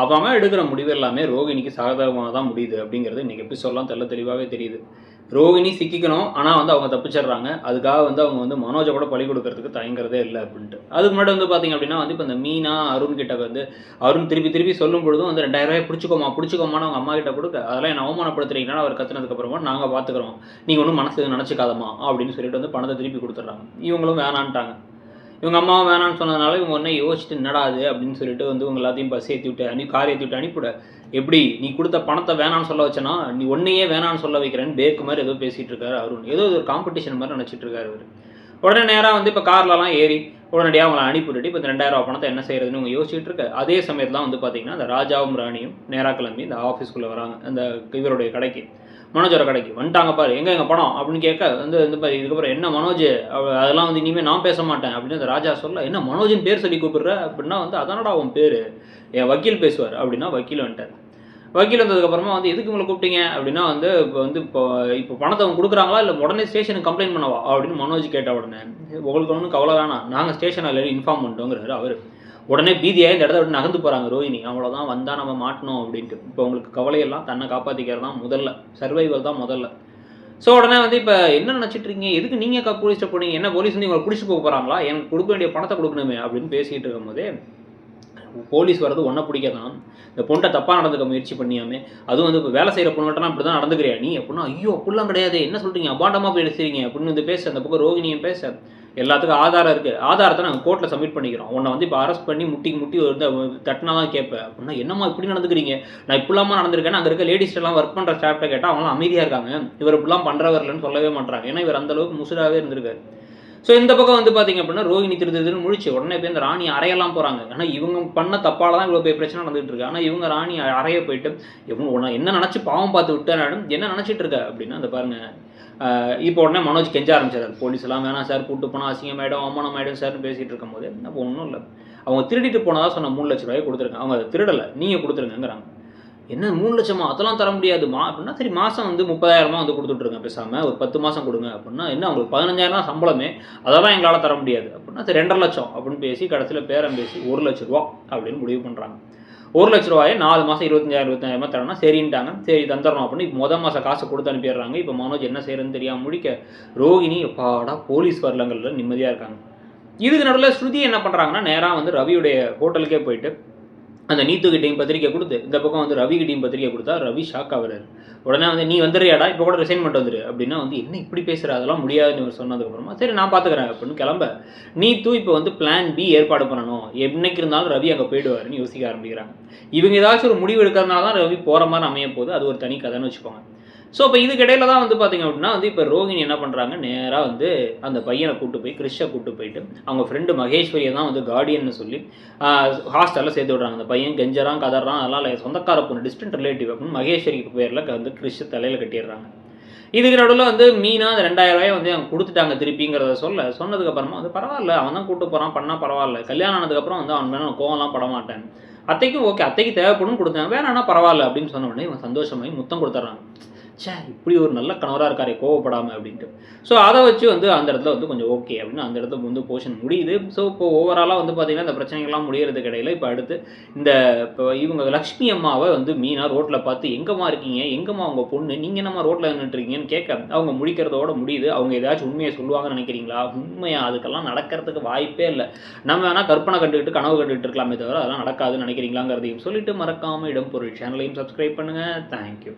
அவன் எடுக்கிற முடிவு எல்லாமே ரோகிணிக்கு சாதகமாக தான் முடியுது அப்படிங்கிறது இன்றைக்கி சொல்லலாம் தெல்ல தெளிவாகவே தெரியுது. ரோகிணி சிக்கிக்கணும் ஆனால் வந்து அவங்க தப்பிச்சிடுறாங்க. அதுக்காக வந்து அவங்க வந்து மனோஜை கூட பழி கொடுக்கறதுக்கு தயங்குறதே இல்லை அப்படின்ட்டு. அதுக்கு முன்னாடி வந்து பார்த்தீங்க அப்படின்னா வந்து இப்போ இந்த மீனா அருண் கிட்ட வந்து அருண் திருப்பி திருப்பி சொல்லும் பொழுதும் வந்து ரெண்டாயிரம் ரூபாய் பிடிச்சிக்கோமா பிடிச்சிக்கோமான்னு அவங்க அம்மா கிட்ட கொடுக்க அதெல்லாம் என்ன அவமானப்படுத்துறீங்கன்னா அவர் கத்துனதுக்கப்புறமா நாங்கள் பார்த்துக்குறோம் நீங்கள் ஒன்றும் மனசு நினச்சிக்காதமா அப்படின்னு சொல்லிட்டு வந்து பணத்தை திருப்பி கொடுத்துட்றாங்க. இவங்களும் வேணான்ட்டாங்க. இவங்க அம்மா வேணான்னு சொன்னதுனால இவங்க ஒன்றே யோசிச்சுட்டு நடாது அப்படின்னு சொல்லிட்டு வந்து உங்க எல்லாத்தையும் பஸ் ஏற்றி விட்டு அனி கார் ஏற்றி விட்டு அனுப்பிவிட. எப்படி? நீ கொடுத்த பணத்தை வேணாம்னு சொல்ல வச்சனா நீ ஒன்னையே வேணான்னு சொல்ல வைக்கிறேன்னு பேக்கு மாதிரி ஏதோ பேசிகிட்டு இருக்காரு அருண். ஏதோ ஒரு காம்படிஷன் மாதிரி நினச்சிட்டு இருக்காரு அவர் உடனே நேராக வந்து இப்போ கார்லலாம் ஏறி உடனடியாக அவங்கள அனுப்பிவிட்டு இப்போ இந்த ரெண்டாயிரம் ரூபா பணத்தை என்ன செய்யறதுன்னு அவங்க யோசிச்சுட்டு இருக்க. அதே சமயத்தில் வந்து பார்த்தீங்கன்னா அந்த ராஜாவும் ராணியும் நேராக கிளம்பி இந்த ஆஃபீஸ்க்குள்ளே வராங்க. அந்த இவருடைய கடைக்கு. மனோஜோட கடைக்கு. வந்துட்டாங்க பாரு எங்கே எங்கே பணம் அப்படின்னு கேட்க வந்து இந்த மாதிரி இதுக்கப்புறம் என்ன மனோஜ் அதெல்லாம் வந்து இனிமேல் நான் பேச மாட்டேன் அப்படின்னு அந்த ராஜா சொல்ல என்ன மனோஜின் பேர் சொல்லி கூப்பிடுற? அப்படின்னா வந்து அதானடா அவன் பேர்? என் வக்கீல் பேசுவார். அப்படின்னா வக்கீல் வந்துட்டார். வக்கீல் வந்ததுக்கப்புறமா வந்து எதுக்கு உங்களை கூப்பிட்டீங்க? அப்படின்னா வந்து இப்போ வந்து இப்போ இப்போ பணத்தை அவங்க கொடுக்குறாங்களா? இல்லை உடனே ஸ்டேஷனுக்கு கம்ப்ளைண்ட் பண்ணவா? அப்படின்னு மனோஜ் கேட்ட உடனே உங்களுக்கு ஒன்றும் கவலை வேணாம். நாங்கள் ஸ்டேஷனில் இன்ஃபார்ம் பண்ணிட்டோங்கிறாரு அவர். உடனே பீதியாக இந்த இடத்த விட்டு நகர்ந்து போகிறாங்க ரோஹிணி. அவ்வளோதான் வந்தால் நம்ம மாட்டணும் அப்படின்ட்டு. இப்போ உங்களுக்கு கவலையெல்லாம் தன்னை காப்பாற்றிக்கிறது தான் முதல்ல. சர்வைவல் தான் முதல்ல. ஸோ உடனே வந்து இப்போ என்ன நினச்சிட்டு இருக்கீங்க? எதுக்கு நீங்கள் போலீஸ்ட்ட போனீங்க? என்ன போலீஸ் வந்து உங்களை பிடிச்சி போக போகிறாங்களா எனக்கு கொடுக்க வேண்டிய பணத்தை கொடுக்கணுமே அப்படின்னு பேசிகிட்டு இருக்கும்போதே போலீஸ் வர்றது ஒன்றை பிடிக்க தான் இந்த பொண்ணை தப்பாக நடந்துக்க முயற்சி பண்ணியாமே. அதுவும் வந்து இப்போ வேலை செய்கிற பொண்ணுகிட்டலாம் அப்படி தான் நடந்துக்கிறியா நீ? அப்படின்னா ஐயோ அப்படிலாம் கிடையாது. என்ன சொல்கிறீங்க அபாண்டமாக போய் எடுத்துறீங்க அப்படின்னு வந்து பேச. அந்த பக்கம் ரோகிணியும் பேச. எல்லாத்துக்கும் ஆதாரம் இருக்குது ஆதாரத்தை நாங்கள் கோர்ட்டில் சப்மிட் பண்ணிக்கிறோம். உன்னை வந்து இப்போ அரெஸ்ட் பண்ணி முட்டி முட்டி வந்து தட்டினா தான் கேட்பேன் அப்படின்னா என்னம்மா இப்படி நடந்துக்கிறீங்க? நான் இப்படிலாமா நடந்திருக்கேன். அங்கே இருக்க லேடிஸெல்லாம் ஒர்க் பண்ணுற ஸ்டாஃப்ட்ட கேட்டால் அவங்களாம் அமைதியாக இருக்காங்க. இவர் இப்படிலாம் பண்ணுறவர்லன்னு சொல்லவே மாட்டாங்க ஏன்னா இவர் அந்தளவுக்கு முசுடாகவே இருந்திருக்காரு. ஸோ இந்த பக்கம் வந்து பார்த்தீங்க அப்படின்னா ரோஹிணி திரு முழிச்சு உடனே போய் இந்த ராணி அறையெல்லாம் போகிறாங்க ஆனால் இவங்க பண்ண தப்பால தான் இவ்வளோ பெரிய பிரச்சனை நடந்துகிட்டு இருக்கு. ஆனால் இவங்க ராணி அறைய போயிட்டு இவங்க உன்னை என்ன நினச்சி பாவம் பார்த்து விட்டேன் என்ன நினச்சிட்டு இருக்க? அப்படின்னா அந்த பாருங்க இப்போ உடனே மனோஜ் கெஞ்ச ஆரம்பிச்சார். போலீஸ் எல்லாம் வேணாம் சார் கூட்டு போனால் அசிங்கமாயிடும் அவமானம் ஆயிடும் சார்னு பேசிகிட்டு இருக்கும்போது அப்போ ஒன்றும் இல்லை. அவங்க திருடிட்டு போனதாக சொன்ன மூணு லட்ச ரூபாய் கொடுத்துருங்க. அவங்க அதை திருடலை நீங்கள் கொடுத்துருங்கங்கிறாங்க. என்ன மூணு லட்சமா? அதெல்லாம் தர முடியாதுமா? அப்படின்னா சரி மாதம் வந்து முப்பதாயிரமா வந்து கொடுத்துட்ருங்க பேசாமல் ஒரு பத்து மாதம் கொடுங்க. அப்படின்னா என்ன உங்களுக்கு பதினஞ்சாயிரம் தான் சம்பளமே. அதெல்லாம் எங்களால் தர முடியாது. அப்படின்னா சரி ரெண்டரை லட்சம் அப்படின்னு பேசி கடைசியில் பேரம் பேசி ஒரு லட்ச ரூபா அப்படின்னு முடிவு பண்ணுறாங்க ஒரு லட்ச ரூபாயை நாலு மாதம் இருபத்தஞ்சாயிரம் இருபத்தஞ்சாயிரமா தரணும் சரின்ட்டாங்க. சரி தந்துடணும் அப்படின்னு இப்போ மொதல் மாதம் காசு கொடுத்து அனுப்பிடுறாங்க. இப்போ மனோஜ் என்ன செய்யறதுன்னு தெரியாமல் முடிக்க ரோகிணி எப்பாடா போலீஸ் வரலங்கிறதுல நிம்மதியாக இருக்காங்க. இதுக்கு நடுவில் ஸ்ருதி என்ன பண்ணுறாங்கன்னா நேராக வந்து ரவியுடைய ஹோட்டலுக்கே போயிட்டு அந்த நீத்துக்கிட்டையும் பத்திரிக்கை கொடுத்து இந்த பக்கம் வந்து ரவிக்கிட்டையும் பத்திரிக்கை கொடுத்தா ரவி ஷாக் ஆகிறார் உடனே வந்து நீ வந்துடுறியாடா? இப்போ கூட ரிசைன் பண்ணிட்டு வந்துரு. அப்படின்னா வந்து என்ன இப்படி பேசுகிற அதெல்லாம் முடியாதுன்னு இவர் சொன்னதுக்கப்புறமா சரி நான் பார்த்துக்கிறேன் அப்படின்னு கிளம்ப. நீத்து இப்போ வந்து பிளான் பி ஏற்பாடு பண்ணணும். என்னைக்கு இருந்தாலும் ரவி அங்கே போயிடுவாருன்னு யோசிக்க ஆரம்பிக்கிறாங்க. இவங்க ஏதாச்சும் ஒரு முடிவு எடுக்கிறதுனால தான் ரவி போகிற மாதிரி அமைய போகுது. அது ஒரு தனி கதைன்னு வச்சுக்கோங்க. ஸோ இப்போ இதுக்கு இடையில தான் வந்து பார்த்தீங்க அப்படின்னா வந்து இப்போ ரோகிணி என்ன பண்ணுறாங்க நேராக வந்து அந்த பையனை கூட்டு போய் கிறிஷை கூட்டு போயிட்டு அவங்க ஃப்ரெண்டு மகேஸ்வரியை தான் வந்து கார்டியன்னு சொல்லி ஹாஸ்டலில் சேர்த்து விடுறாங்க. அந்த பையன் கெஞ்சரான் கதறான் அதெல்லாம் இல்லை சொந்தக்கார பொண்ணு டிஸ்டன்ட் ரிலேட்டிவ் அப்படின்னு மகேஸ்வரிக்கு பேரில் வந்து கிறிஷ் தலையில் கட்டிடுறாங்க. இதுக்கு நடுவில் வந்து மீனா அந்த ரெண்டாயிரம் ரூபாய் வந்து அவங்க கொடுத்துட்டாங்க திருப்பிங்கிறத சொல்ல சொன்னதுக்கப்புறமா வந்து பரவாயில்ல அவன் தான் கூட்டு போகிறான் பண்ணால் பரவாயில்ல. கல்யாணம் ஆனதுக்கப்புறம் வந்து அவன் மேலே நான் கோவம்லாம் பட மாட்டேன். அத்தைக்கும் ஓகே அத்தைக்கு தேவைப்படும் கொடுத்தாங்க. வேணான்னா பரவாயில்ல அப்படின்னு சொன்ன உடனே இவன் சந்தோஷமாகி முத்தம் கொடுத்துட்றாங்க. ச்சே இப்படி ஒரு நல்ல கணவராக இருக்காரே கோவப்படாமல் அப்படின்ட்டு. ஸோ அதை வச்சு வந்து அந்த இடத்துல வந்து கொஞ்சம் ஓகே அப்படின்னு அந்த இடத்துல வந்து போர்ஷன் முடியுது. ஸோ இப்போ ஓவராலாக வந்து பார்த்தீங்கன்னா இந்த பிரச்சனைகள்லாம் முடியறதுக்கு இடையில இப்போ அடுத்து இந்த இப்போ இவங்க லக்ஷ்மி அம்மாவை வந்து மீனாக ரோட்டில் பார்த்து எங்கம்மா இருக்கீங்க? எங்கம்மா உங்கள் பொண்ணு? நீங்கள் என்னம்மா ரோட்டில் நின்றுட்டுருக்கீங்கன்னு கேட்க அவங்க முடிக்கிறதோட முடியுது. அவங்க ஏதாச்சும் உண்மையை சொல்லுவாங்கன்னு நினைக்கிறீங்களா? உண்மையாக அதுக்கெல்லாம் நடக்கிறதுக்கு வாய்ப்பே இல்லை. நம்ம வேணால் கற்பனை கண்டுக்கிட்டு கனவு கண்டுகிட்டு இருக்கலாமே தவிர அதெல்லாம் நடக்காதுன்னு நினைக்கிறீங்களாங்கிறதையும் சொல்லிட்டு மறக்காமல் இடம் பொருள் சேனலையும் சப்ஸ்கிரைப் பண்ணுங்கள் தேங்க்யூ